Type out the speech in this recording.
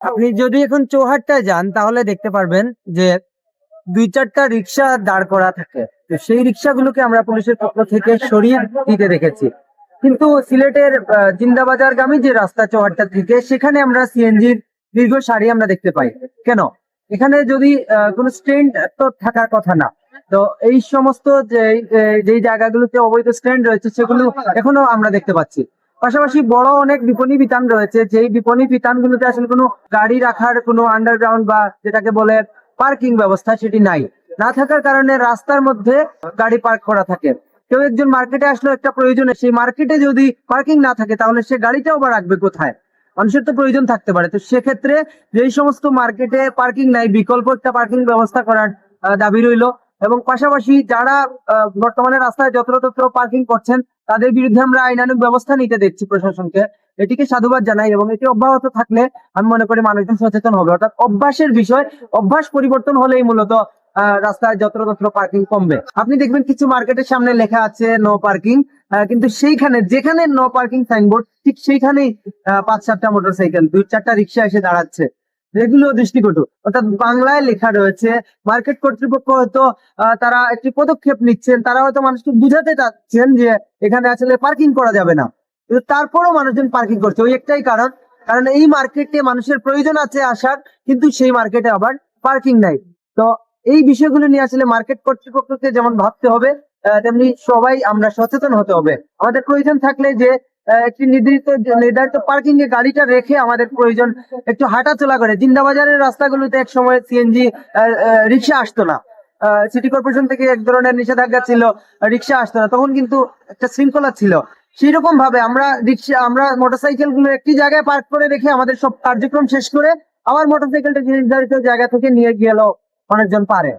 আপনি যদি এখন চৌহাট্টায় যান তাহলে দেখতে পারবেন যে দুই চারটা রিক্সা দাঁড় করা থাকে। তো সেই রিক্সাগুলোকে আমরা পুলিশের পক্ষ থেকে সরিয়ে দিতে দেখেছি। কিন্তু সিলেটের আহ, জিন্দাবাজারগামী যে রাস্তা চৌহাট্টা থেকে সেখানে আমরা সিএনজির দীর্ঘ সারি আমরা দেখতে পাই। কেন? এখানে যদি কোনো স্ট্যান্ড তো থাকার কথা না। তো এই সমস্ত যে জায়গাগুলোতে অবৈধ স্ট্যান্ড রয়েছে সেগুলো এখনও আমরা দেখতে পাচ্ছি। পাশাপাশি বড় অনেক বিপণী বিতান রয়েছে। যেই বিপণী বিতানগুলোতে আসলে কোনো গাড়ি রাখার, কোনো আন্ডারগ্রাউন্ড বা যেটাকে বলে পার্কিং ব্যবস্থা সেটি নাই। না থাকার কারণে রাস্তার মধ্যে গাড়ি পার্ক করা থাকে। কেউ একজন মার্কেটে আসলো একটা প্রয়োজনে সেই মার্কেটে যদি পার্কিং না থাকে, তাহলে সে গাড়িটাও বা রাখবে কোথায়? মানুষের তো প্রয়োজন থাকতে পারে। তো সেক্ষেত্রে যেই সমস্ত মার্কেটে পার্কিং নাই, বিকল্প একটা পার্কিং ব্যবস্থা করার দাবি রইল। এবং পাশাপাশি যারা বর্তমানে রাস্তায় যত্রতত্র পার্কিং করছেন, তাদের বিরুদ্ধে আমরা আইনানুগ ব্যবস্থা নিতে দেখছি প্রশাসনকে। এটিকে সাধুবাদ জানাই এবং এটি অব্যাহত থাকলে আমি মনে করি মানুষজন সচেতন হবে। অর্থাৎ অভ্যাসের বিষয়, অভ্যাস পরিবর্তন হলেই মূলত রাস্তায় যত্রতত্র পার্কিং কমবে। আপনি দেখবেন কিছু মার্কেটের সামনে লেখা আছে নো পার্কিং কিন্তু সেইখানে, যেখানে নো পার্কিং সাইনবোর্ড ঠিক সেইখানেই পাঁচ সাতটা মোটরসাইকেল দুই চারটা রিক্সা এসে দাঁড়াচ্ছে। এগুলো দৃষ্টিকটু। অর্থাৎ বাংলায় লেখা রয়েছে, মার্কেট কর্তৃপক্ষ হয়তো তারা একটি পদক্ষেপ নিচ্ছেন, তারা হয়তো মানুষকে বুঝাতে চাচ্ছেন যে এখানে আসলে পার্কিং করা যাবে না। কিন্তু তারপরেও মানুষজন পার্কিং করছে, ওই একটাই কারণ। কারণ এই মার্কেটে মানুষের প্রয়োজন আছে আসার, কিন্তু সেই মার্কেটে আবার পার্কিং নাই। তো এই বিষয়গুলো নিয়ে আসলে মার্কেট কর্তৃপক্ষকে যেমন ভাবতে হবে তেমনি সবাই আমরা সচেতন হতে হবে। আমাদের প্রয়োজন থাকলে যে একটি নির্ধারিত নির্ধারিত পার্কিং এ গাড়িটা রেখে আমাদের প্রয়োজন একটু হাঁটা চলা করে। জিন্দাবাজারের রাস্তাগুলোতে এক সময় সিএনজি রিক্সা আসতো না। সিটি কর্পোরেশন থেকে এক ধরনের নিষেধাজ্ঞা ছিল, রিক্সা আসতো না। তখন কিন্তু একটা শৃঙ্খলা ছিল। সেই রকম ভাবে আমরা রিক্সা, আমরা মোটরসাইকেলগুলো একটি জায়গায় পার্ক করে রেখে আমাদের সব কার্যক্রম শেষ করে আবার মোটরসাইকেলটা নির্ধারিত জায়গা থেকে নিয়ে গেলেও অনেকজন পারে।